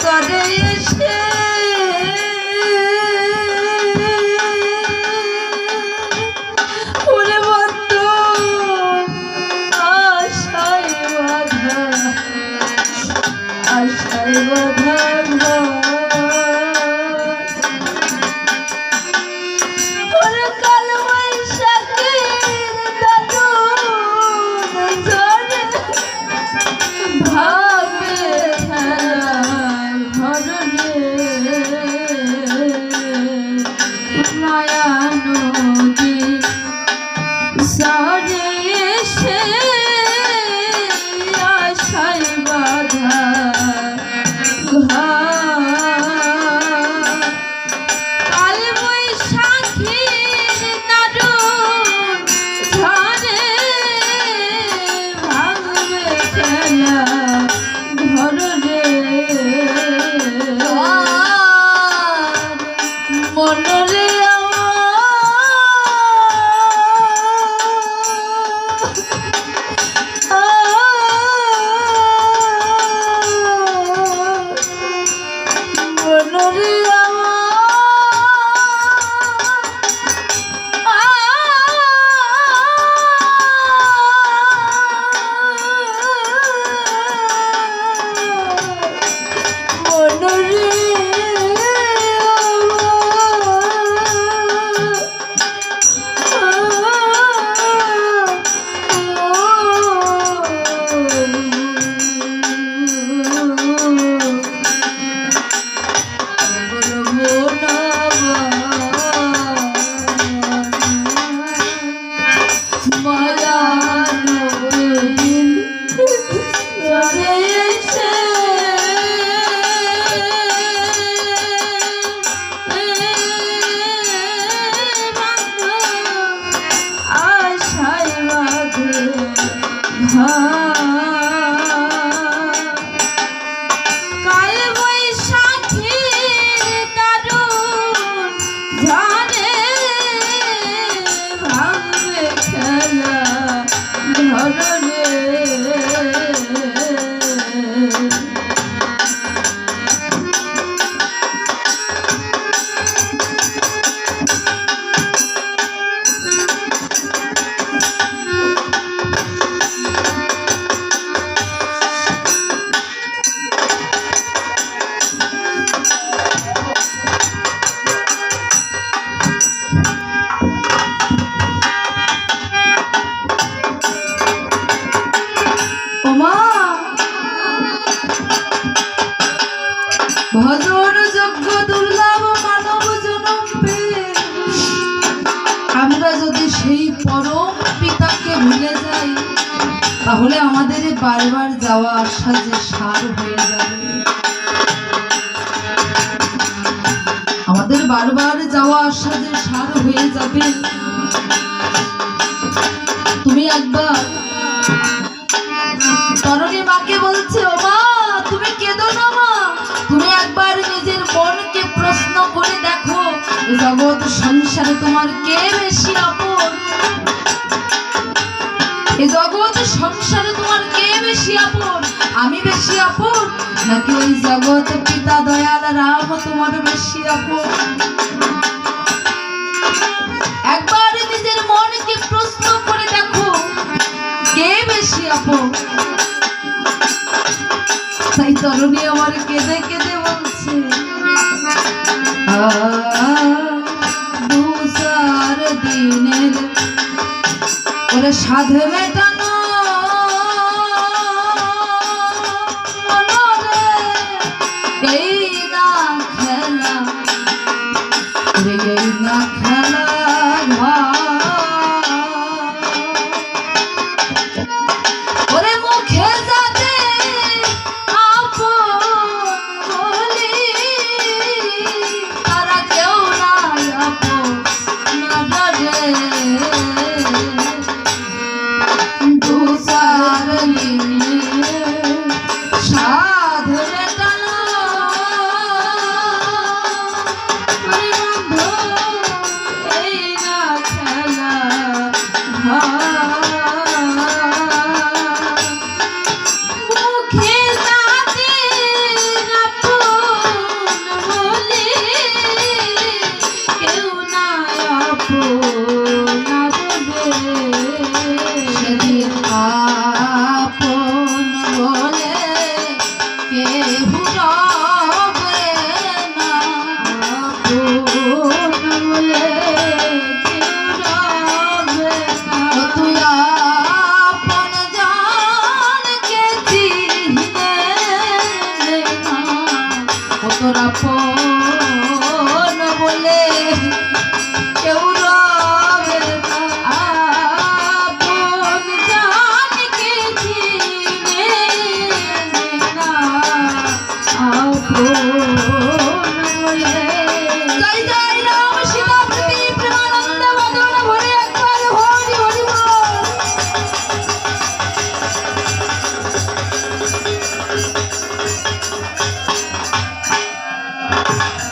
চরে এসে আশায় বাধা আশায় বাধা। সরে ভজন দুর্লভ মানব আমরা যদি সেই পরম পিতাকে ভুলে যাই, তাহলে আমাদের বারবার যাওয়া আসা যে সার হয়ে যাবে। আমাদের বারবার যাওয়া আসা যে সার হয়ে যাবে। তুমি একবার, তরণী মাকে বলছে ও মা জগৎ সংসারে তোমার কে বেশি আপন? এই জগৎ সংসারে তোমার কে বেশি আপন? আমি বেশি আপন? নাকি ওই জগৎ পিতা দয়াল রাম তোমার বেশি আপন? একবার নিজের মনকে প্রশ্ন করে দেখো, কে বেশি আপন? তাই তরুণী আমার কেঁদে কেঁদে বলছে চার দিনের। ওরে সাধে মেটানো